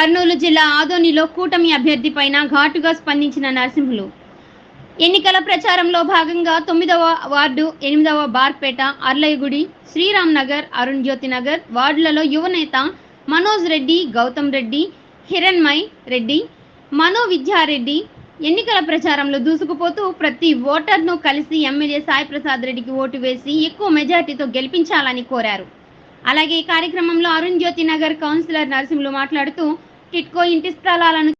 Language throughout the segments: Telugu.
కర్నూలు జిల్లా ఆదోనిలో కూటమి అభ్యర్థి పైన ఘాటుగా స్పందించిన నరసింహులు. ఎన్నికల ప్రచారంలో భాగంగా తొమ్మిదవ వార్డు ఎనిమిదవ బార్పేట అర్లయగుడి శ్రీరామ్ నగర్ అరుణ్ జ్యోతి నగర్ వార్డులలో యువనేత మనోజ్ రెడ్డి గౌతమ్ రెడ్డి హిరణ్మయ్ రెడ్డి మనో విద్యారెడ్డి ఎన్నికల ప్రచారంలో దూసుకుపోతూ ప్రతి ఓటర్ను కలిసి ఎమ్మెల్యే సాయి ప్రసాద్ రెడ్డికి ఓటు వేసి ఎక్కువ మెజార్టీతో గెలిపించాలని కోరారు. అలాగే ఈ కార్యక్రమంలో అరుణ్ జ్యోతి నగర్ కౌన్సిలర్ నరసింహులు మాట్లాడుతూ టిట్కో ఇంటి స్థలాలను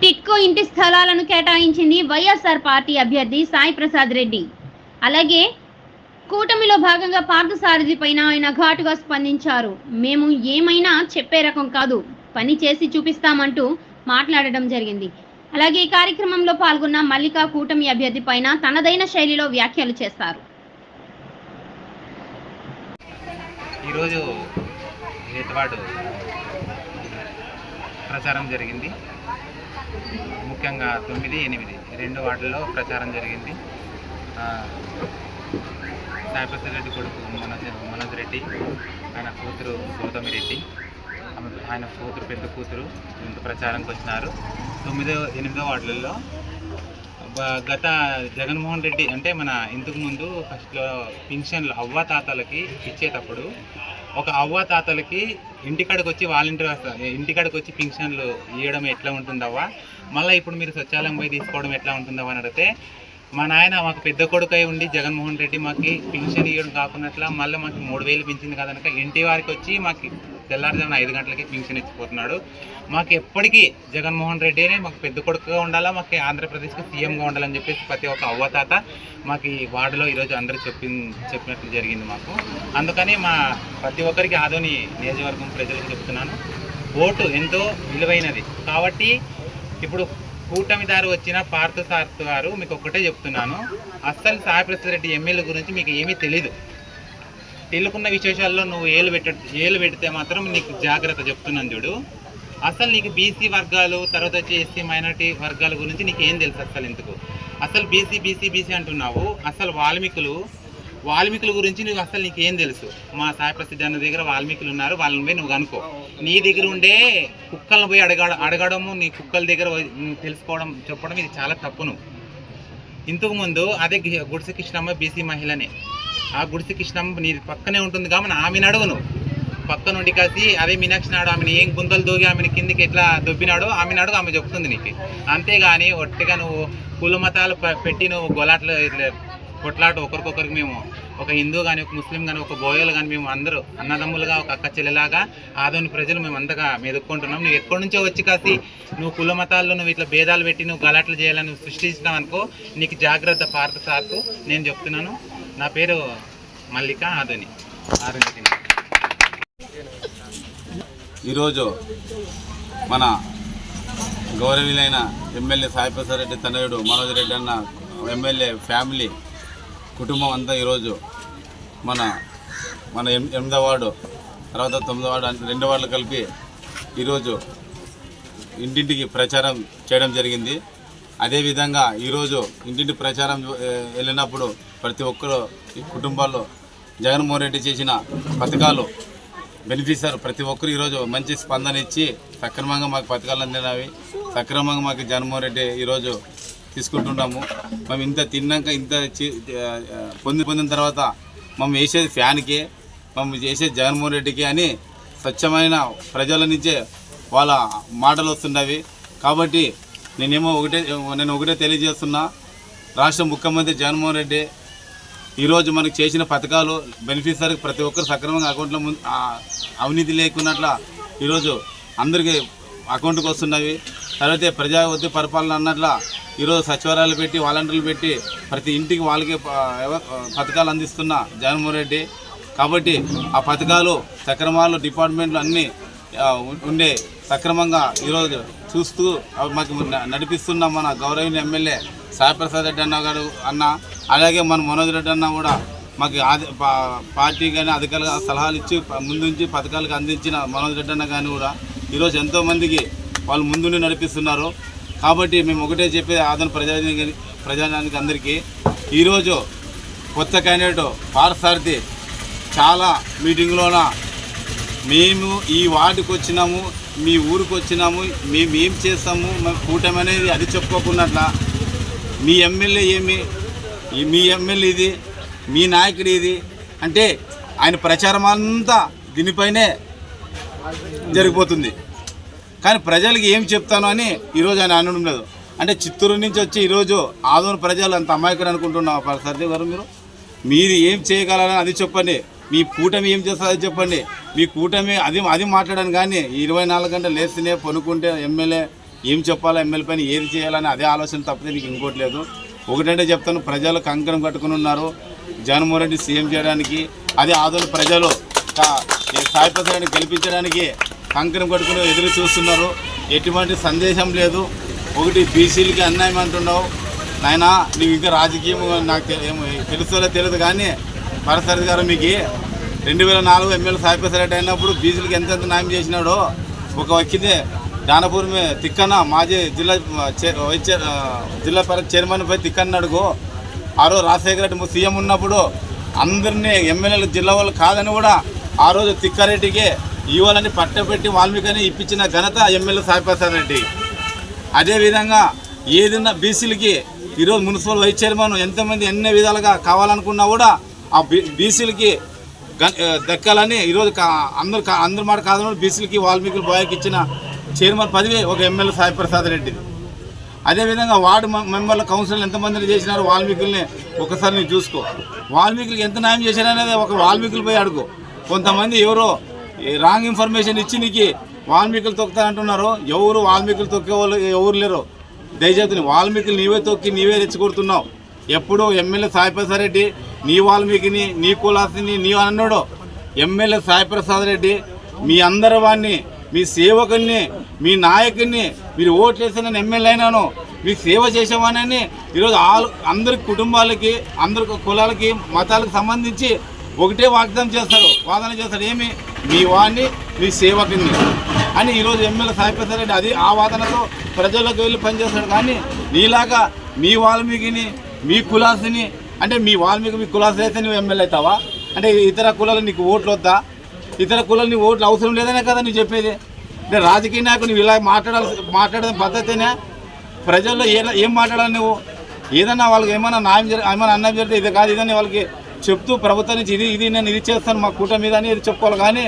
టిట్కో ఇంటి స్థలాలను కేటాయించింది వైఎస్ఆర్ పార్టీ అభ్యర్థి సాయి ప్రసాద్ రెడ్డి. అలాగే కూటమిలో భాగంగా పార్థసారథి పైన ఆయన ఘాటుగా స్పందించారు. మేము ఏమైనా చెప్పే రకం కాదు. పని చేసి చూపిస్తామంటూ మాట్లాడడం జరిగింది. అలాగే ఈ కార్యక్రమంలో పాల్గొన్న మల్లికా కూటమి అభ్యర్థి పైన తనదైన శైలిలో వ్యాఖ్యలు చేస్తారు ఈరోజు ప్రచారం జరిగింది. ముఖ్యంగా తొమ్మిది ఎనిమిది రెండు వార్డుల్లో ప్రచారం జరిగింది. సాయిప్రసాద్ రెడ్డి కొడుకు మనోజ్ మనోజ్ రెడ్డి ఆయన కూతురు గౌతమి రెడ్డి ఆమె- ఆయన కూతురు పెద్ద కూతురు ఇంత ప్రచారంకి వచ్చినారు. తొమ్మిదో ఎనిమిదో వార్డులలో గత జగన్మోహన్ రెడ్డి అంటే మన ఇంతకు ముందు ఫస్ట్లో పింఛన్లు అవ్వ తాతలకి ఇచ్చేటప్పుడు ఒక అవ్వ తాతలకి ఇంటికాడికి వచ్చి వాలంటీర్ ఇంటికాడికి వచ్చి పింఛన్లు ఇవ్వడం ఎట్లా ఉంటుందవ్వ? మళ్ళీ ఇప్పుడు మీరు స్వచ్ఛాలయం పోయి తీసుకోవడం ఎట్లా ఉంటుందవ్వా అని అడిగితే మా నాయన మాకు పెద్ద కొడుకై ఉండి జగన్మోహన్ రెడ్డి మాకు పెన్షన్ ఇవ్వడం కాకుండా మళ్ళీ మాకు మూడు వేలు పెంచింది కనుక ఇంటి వారికి వచ్చి మాకు తెల్లారుజామున ఐదు గంటలకి పెన్షన్ ఇచ్చిపోతున్నాడు. మాకు ఎప్పటికీ జగన్మోహన్ రెడ్డినే మాకు పెద్ద కొడుకుగా ఉండాలా మాకు ఆంధ్రప్రదేశ్కి సీఎంగా ఉండాలని చెప్పేసి ప్రతి ఒక్క అవ్వతాత మాకు ఈ వార్డులో ఈరోజు అందరూ చెప్పి చెప్పినట్లు జరిగింది మాకు. అందుకని మా ప్రతి ఒక్కరికి ఆదోని నియోజకవర్గం ప్రజలకు చెప్తున్నాను. ఓటు ఎంతో విలువైనది. కాబట్టి ఇప్పుడు కూటమిదారు వచ్చిన పార్థసార్ గారు మీకు ఒక్కటే చెప్తున్నాను. అస్సలు సాయిప్రసాద్ రెడ్డి ఎమ్మెల్యే గురించి మీకు ఏమీ తెలీదు. తెలుకున్న విశేషాల్లో నువ్వు ఏలు పెట్ట ఏలు పెడితే మాత్రం నీకు జాగ్రత్త చెప్తున్నాను చూడు. అసలు నీకు బీసీ వర్గాలు తర్వాత వచ్చి ఎస్సీ మైనారిటీ వర్గాల గురించి నీకు ఏం తెలుసు అసలు ఎందుకు? అసలు బీసీ బీసీ బీసీ అంటున్నావు. అసలు వాల్మీకులు వాల్మీకుల గురించి నువ్వు అసలు నీకేం తెలుసు? మా సాయి ప్రసిద్ధి అన్న దగ్గర వాల్మీకులు ఉన్నారు వాళ్ళని పోయి నువ్వు అనుకో నీ దగ్గర ఉండే కుక్కలను పోయి అడగ అడగడము నీ కుక్కల దగ్గర తెలుసుకోవడం చెప్పడం ఇది చాలా తప్పును ఇంతకుముందు ఇంతకు ముందు అదే గుడిసె కృష్ణమ్మ బీసీ మహిళనే. ఆ గుడిసె కృష్ణమ్మ నీ పక్కనే ఉంటుంది కాబట్టి ఆమెను అడుగును పక్క నుండి కలిసి అదే మీనాక్షి నాడు ఆమెను ఏం గుంతలు దూగి ఆమెను కిందికి ఎట్లా దొబ్బినాడో ఆమెను అడుగు ఆమె చెప్తుంది నీకు. అంతేగాని ఒట్టిగా నువ్వు కుల మతాలు పెట్టి నువ్వు గొలాట్లు ఇట్లా కొట్లాట ఒకరికొకరికి మేము ఒక హిందూ కానీ ఒక ముస్లిం కానీ ఒక బోయలు కానీ మేము అందరూ అన్నదమ్ములుగా ఒక అక్క చెల్లెలాగా ఆదోని ప్రజలు మేము అంతగా మెదుక్కుంటున్నాం. నువ్వు ఎక్కడి నుంచో వచ్చి కాసి నువ్వు కుల మతాల్లో నువ్వు ఇట్లా భేదాలు పెట్టి నువ్వు గలాట్లు చేయాలని సృష్టించినావు అనుకో నీకు జాగ్రత్త పార్త సార్కు నేను చెప్తున్నాను. నా పేరు మల్లిక ఆదోని. ఆరోగ్య ఈరోజు మన గౌరవీలైన ఎమ్మెల్యే సాయిప్రసాద్ రెడ్డి తనయుడు మనోజ్ రెడ్డి అన్న ఎమ్మెల్యే ఫ్యామిలీ కుటుంబం అంతా ఈరోజు మన మన ఎనిమిదో వార్డు తర్వాత తొమ్మిదో వార్డు అంటే రెండు వార్డులు కలిపి ఈరోజు ఇంటింటికి ప్రచారం చేయడం జరిగింది. అదేవిధంగా ఈరోజు ఇంటింటి ప్రచారం వెళ్ళినప్పుడు ప్రతి ఒక్కరు కుటుంబాల్లో జగన్మోహన్ రెడ్డి చేసిన పథకాలు బెనిఫిషియర్. ప్రతి ఒక్కరు ఈరోజు మంచి స్పందన ఇచ్చి సక్రమంగా మాకు పథకాలు అందినవి. సక్రమంగా మాకు జగన్మోహన్ రెడ్డి ఈరోజు తీసుకుంటున్నాము. మేము ఇంత తిన్నాక ఇంత పొంది పొందిన తర్వాత మేము వేసేది ఫ్యాన్కి మేము చేసేది జగన్మోహన్ రెడ్డికి అని స్వచ్ఛమైన ప్రజల నుంచే వాళ్ళ మాటలు వస్తున్నవి కాబట్టి నేనేమో ఒకటే నేను ఒకటే తెలియజేస్తున్నా. రాష్ట్ర ముఖ్యమంత్రి జగన్మోహన్ రెడ్డి ఈరోజు మనకు చేసిన పథకాలు బెనిఫిషరీకి ప్రతి ఒక్కరు సక్రమంగా అకౌంట్లో ముందు అవినీతి లేకున్నట్ల ఈరోజు అందరికీ అకౌంట్కి వస్తున్నవి. తర్వాత ప్రజా పరిపాలన అన్నట్ల ఈరోజు సచివాలయాలు పెట్టి వాలంటీర్లు పెట్టి ప్రతి ఇంటికి వాళ్ళకి పథకాలు అందిస్తున్న జగన్మోహన్ రెడ్డి. కాబట్టి ఆ పథకాలు సక్రమాలు డిపార్ట్మెంట్లు అన్నీ ఉండే సక్రమంగా ఈరోజు చూస్తూ మాకు నడిపిస్తున్న మన గౌరవనీయ ఎమ్మెల్యే సాయిప్రసాద్ రెడ్డి అన్న గారు అన్న అలాగే మన మనోజ్ రెడ్డి అన్న కూడా మాకు ఆది పా- పార్టీ కానీ అధికారులు సలహాలు ఇచ్చి ముందుంచి పథకాలకు అందించిన మనోజ్ రెడ్డి అన్న కానీ కూడా ఈరోజు ఎంతోమందికి వాళ్ళు ముందుండి నడిపిస్తున్నారు. కాబట్టి మేము ఒకటే చెప్పేది ఆదరణ ప్రజానికి ప్రజానికి అందరికీ. ఈరోజు కొత్త క్యాండిడేట్ పారసారథి చాలా మీటింగ్లోన మేము ఈ వార్డుకు వచ్చినాము మీ ఊరికి వచ్చినాము మేము ఏం చేస్తాము మా కూటమి అనేది అది చెప్పుకోకున్నట్ల మీ ఎమ్మెల్యే ఏమి మీ ఎమ్మెల్యే ఇది మీ నాయకుడు ఇది అంటే ఆయన ప్రచారం అంతా దీనిపైనే జరిగిపోతుంది. కానీ ప్రజలకి ఏం చెప్తాను అని ఈరోజు ఆయన అనడం లేదు. అంటే చిత్తూరు నుంచి వచ్చి ఈరోజు ఆదోని ప్రజలు అంత అమాయకుడు అనుకుంటున్నావు సర్దే గారు మీరు? మీరు ఏం చేయగలరని అది చెప్పండి. మీ కూటమి ఏం చేస్తారో అది చెప్పండి. మీ కూటమి అది అది మాట్లాడాను కానీ ఇరవై నాలుగు గంటలు లేస్తేనే పనుకుంటే ఎమ్మెల్యే ఏం చెప్పాలో ఎమ్మెల్యే పైన ఏది చేయాలని అదే ఆలోచన తప్పితే మీకు ఇంకోటి లేదు. ఒకటంటే చెప్తాను ప్రజలు కంకణం కట్టుకుని ఉన్నారు. జగన్మోహన్ రెడ్డి సీఎం చేయడానికి అదే ఆదోని ప్రజలు ఈ సాయి ప్రసాద్ని గెలిపించడానికి కంకణం కట్టుకుని ఎదురు చూస్తున్నారు. ఎటువంటి సందేశం లేదు. ఒకటి బీసీలకి అన్యాయం అంటున్నావు. నాయనా నీవు ఇంకా రాజకీయం నాకు తె- తెలియదు కానీ పరసరి గారు మీకు రెండు వేల నాలుగు ఎమ్మెల్యే సాయి రెడ్డి అయినప్పుడు బీసీలకు ఎంతెంత న్యాయం చేసినాడో ఒక వ్యక్తిదే దానపూర్ మే తిక్కన్న మాజీ జిల్లా వైస్ జిల్లా పరిషత్ చైర్మన్ పై తిక్కన్న అడుగు. ఆ రోజు రాజశేఖర రెడ్డి సీఎం ఉన్నప్పుడు అందరినీ ఎమ్మెల్యేలు జిల్లా వాళ్ళు కాదని కూడా ఆ రోజు తిక్కారెడ్డికి ఇవ్వాలని పట్టపెట్టి వాల్మీకి ఇప్పించిన ఘనత ఎమ్మెల్యే సాయిప్రసాద్ రెడ్డి. అదేవిధంగా ఏదైనా బీసీలకి ఈరోజు మున్సిపల్ వైస్ చైర్మన్ ఎంతమంది ఎన్ని విధాలుగా కావాలనుకున్నా కూడా ఆ బీ బీసీలకి దక్కాలని ఈరోజు కా- అందరు కా- అందరి మాట కాదని బీసీలకి వాల్మీకి బాయ్కి ఇచ్చిన చైర్మన్ పదవి ఒక ఎమ్మెల్యే సాయిప్రసాద్ రెడ్డిది అదేవిధంగా వార్డు మెంబర్ల కౌన్సిల్ ఎంతమందిని చేసినారు వాల్మీకుల్ని ఒకసారి నువ్వు చూసుకో. వాల్మీకులకి ఎంత న్యాయం చేశారనేది ఒక వాల్మీకులు పోయి అడుగు. కొంతమంది ఎవరో రాంగ్ ఇన్ఫర్మేషన్ ఇచ్చి నీకు వాల్మీకులు తొక్కుతారంటున్నారు ఎవరు వాల్మీకులు తొక్కే వాళ్ళు ఎవరు లేరు. దయచేసి వాల్మీకులు నీవే తొక్కి నీవే రెచ్చగొడుతున్నావు ఎప్పుడు ఎమ్మెల్యే సాయిప్రసాద్ రెడ్డి నీ వాల్మీకిని నీ కులాసిని నీ అన్నాడు ఎమ్మెల్యే సాయిప్రసాద్ రెడ్డి మీ అందరి వాడిని మీ సేవకుల్ని మీ నాయకుడిని మీరు ఓట్లు వేసిన ఎమ్మెల్యే అయినాను. మీకు సేవ చేసేవానని ఈరోజు ఆల్ అందరి కుటుంబాలకి అందరి కులాలకి మతాలకు సంబంధించి ఒకటే వాగ్దానం చేస్తాడు వాదన చేస్తాడు ఏమి? మీ వాడిని మీ సేవకుని. అని ఈరోజు ఎమ్మెల్యే సాయిప్రసాద్ రెడ్డి అది ఆ వాదనతో ప్రజలకు వెళ్ళి పనిచేస్తాడు. కానీ నీలాగా మీ వాల్మీకిని మీ కులాసిని అంటే మీ వాల్మీకి మీ కులాసి అయితే నువ్వు ఎమ్మెల్యే అవుతావా? అంటే ఇతర కులాలు నీకు ఓట్లు వద్దా? ఇతర కులాలు నీ ఓట్లు అవసరం లేదనే కదా నువ్వు చెప్పేది. అంటే రాజకీయ నాయకుడు నువ్వు ఇలా మాట్లాడాల్సి మాట్లాడే పద్ధతినే ప్రజల్లో ఏ ఏం మాట్లాడాలి నువ్వు? ఏదన్నా వాళ్ళకి ఏమైనా న్యాయం జరిగి ఏమైనా అన్నం జరిగితే ఇది కాదు. ఇదని వాళ్ళకి చెప్తూ ప్రభుత్వం నుంచి ఇది ఇది నేను ఇది చేస్తాను మా కూటమి మీద అని ఇది చెప్పుకోవాలి. కానీ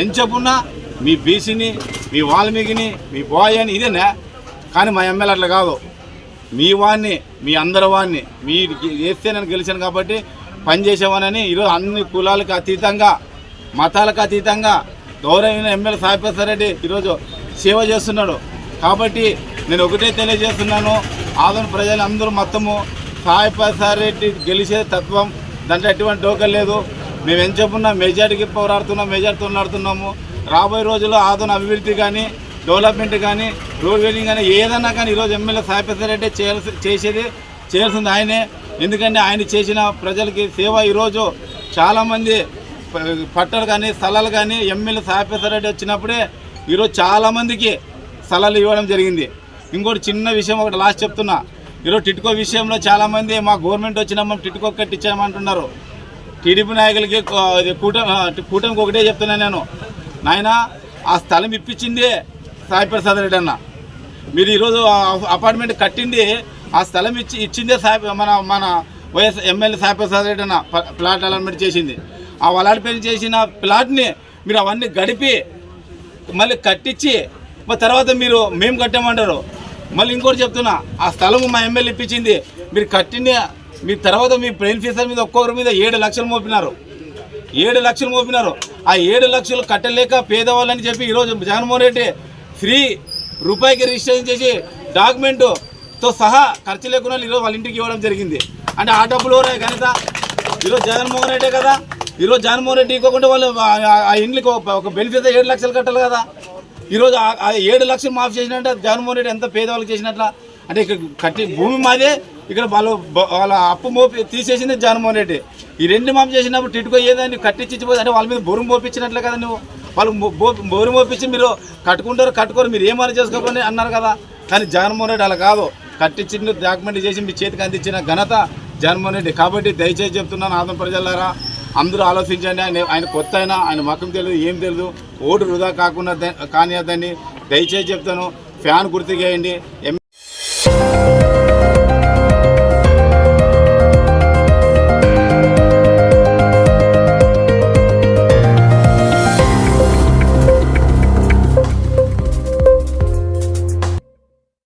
ఏం చెప్పున్నా మీ బీసీని మీ వాల్మీకిని మీ బాయ్ అని ఇదేనా? కానీ మా ఎమ్మెల్యే అట్లా కాదు. మీ వాడిని మీ అందరి వాడిని మీ వేస్తే నేను గెలిచాను కాబట్టి పనిచేసేవానని ఈరోజు అన్ని కులాలకు అతీతంగా మతాలకు అతీతంగా గౌరవమైన ఎమ్మెల్యే సాయిప్రసాద్ రెడ్డి ఈరోజు సేవ చేస్తున్నాడు. కాబట్టి నేను ఒకటే తెలియజేస్తున్నాను. ఆదరణ ప్రజలందరూ మొత్తము సాయిప్రసాద్ రెడ్డి గెలిచే తత్వం దాంట్లో ఎటువంటి టోకర్ లేదు. మేము ఏం చెప్పున్నా మెజార్టీకి పోరాడుతున్నాం మెజార్టీతో నడుతున్నాము రాబోయే రోజుల్లో ఆదరణ అభివృద్ధి కానీ డెవలప్మెంట్ కానీ రోడ్ వెల్డింగ్ కానీ ఏదన్నా కానీ ఈరోజు ఎమ్మెల్యే సాయిప్రసాద్ రెడ్డి చేయాల్సి చేసేది చేయాల్సింది ఆయనే. ఎందుకంటే ఆయన చేసిన ప్రజలకి సేవ ఈరోజు చాలామంది ప- కానీ స్థలాలు కానీ ఎమ్మెల్యే సాయిప్రసాద్ రెడ్డి వచ్చినప్పుడే ఈరోజు చాలామందికి స్థలాలు ఇవ్వడం జరిగింది. ఇంకోటి చిన్న విషయం ఒకటి లాస్ట్ చెప్తున్నా. ఈరోజు టిట్కో విషయంలో చాలామంది మా గవర్నమెంట్ వచ్చినప్పుడు టిట్కో కట్టించామంటున్నారు. టీడీపీ నాయకులకి కూటమి కూటమికి ఒకటే చెప్తున్నా నేను. నాయన ఆ స్థలం ఇప్పించింది సాయిప్రసాద్ రెడ్డి అన్న. మీరు ఈరోజు అపార్ట్మెంట్ కట్టింది ఆ స్థలం ఇచ్చి ఇచ్చిందే సాయి మన మన వైఎస్ ఎమ్మెల్యే సాయిప్రసాద్ రెడ్డి అన్న ప్లాట్ అలాట్మెంట్ చేసింది. ఆ అలాట్మెంట్ చేసిన ప్లాట్ని మీరు అవన్నీ గడిపి మళ్ళీ కట్టించి తర్వాత మీరు మేము కట్టామంటారు. మళ్ళీ ఇంకోటి చెప్తున్నా ఆ స్థలం మా ఎమ్మెల్యే ఇప్పించింది. మీరు కట్టిన మీ తర్వాత మీ బ్రెయిన్ ఫీజర్ మీద ఒక్కొక్కరి మీద ఏడు లక్షలు మోపినారు. ఏడు లక్షలు మోపినారు. ఆ ఏడు లక్షలు కట్టలేక పేదవాళ్ళని చెప్పి ఈరోజు జగన్మోహన్ రెడ్డి ఫ్రీ రూపాయికి రిజిస్ట్రేషన్ చేసి డాక్యుమెంటుతో సహా ఖర్చు లేకుండా ఈరోజు వాళ్ళ ఇంటికి ఇవ్వడం జరిగింది. అంటే ఆ డబ్బులు ఎవరే ఘనత ఈరోజు జగన్మోహన్ రెడ్డే కదా? ఈరోజు జగన్మోహన్ రెడ్డి ఇవ్వకుండా వాళ్ళు ఆ- ఆ ఇండ్లకి ఒక ఒక బెనిఫిట్ ఏడు లక్షలు కట్టాలి కదా? ఈరోజు ఆ- ఏడు లక్షలు మాఫ్ చేసినట్టు జగన్మోహన్ రెడ్డి ఎంత పేదవాళ్ళకి చేసినట్ల? అంటే ఇక్కడ కట్టి భూమి మాదే ఇక్కడ వాళ్ళు వాళ్ళ అప్పు మోపి తీసేసింది జగన్మోహన్ రెడ్డి. ఈ రెండు మాఫ్ చేసినప్పుడు టిట్టుకో ఏదని కట్టించిపోతే అంటే వాళ్ళ మీద బొరుము మోపించినట్లే కదా నువ్వు? వాళ్ళు బోరు మోపించి మీరు కట్టుకుంటారు కట్టుకోరు మీరు ఏమని చేసుకోకపోని అన్నారు కదా? కానీ జగన్మోహన్ రెడ్డి అలా కాదు. కట్టించిన డాక్యుమెంట్ చేసి మీ చేతికి అందించిన ఘనత జగన్మోహన్ రెడ్డి. కాబట్టి దయచేసి చెప్తున్నాను ఆంధ్ర ప్రజలారా అందరూ ఆలోచించండి. ఆయన ఆయన కొత్త అయినా ఆయన మకం తెలియదు ఏం తెలియదు ఓటు వృధా కాకుండా కానియద్దని దయచేసి చెప్తాను ఫ్యాన్ గుర్తుకేయండి ఎం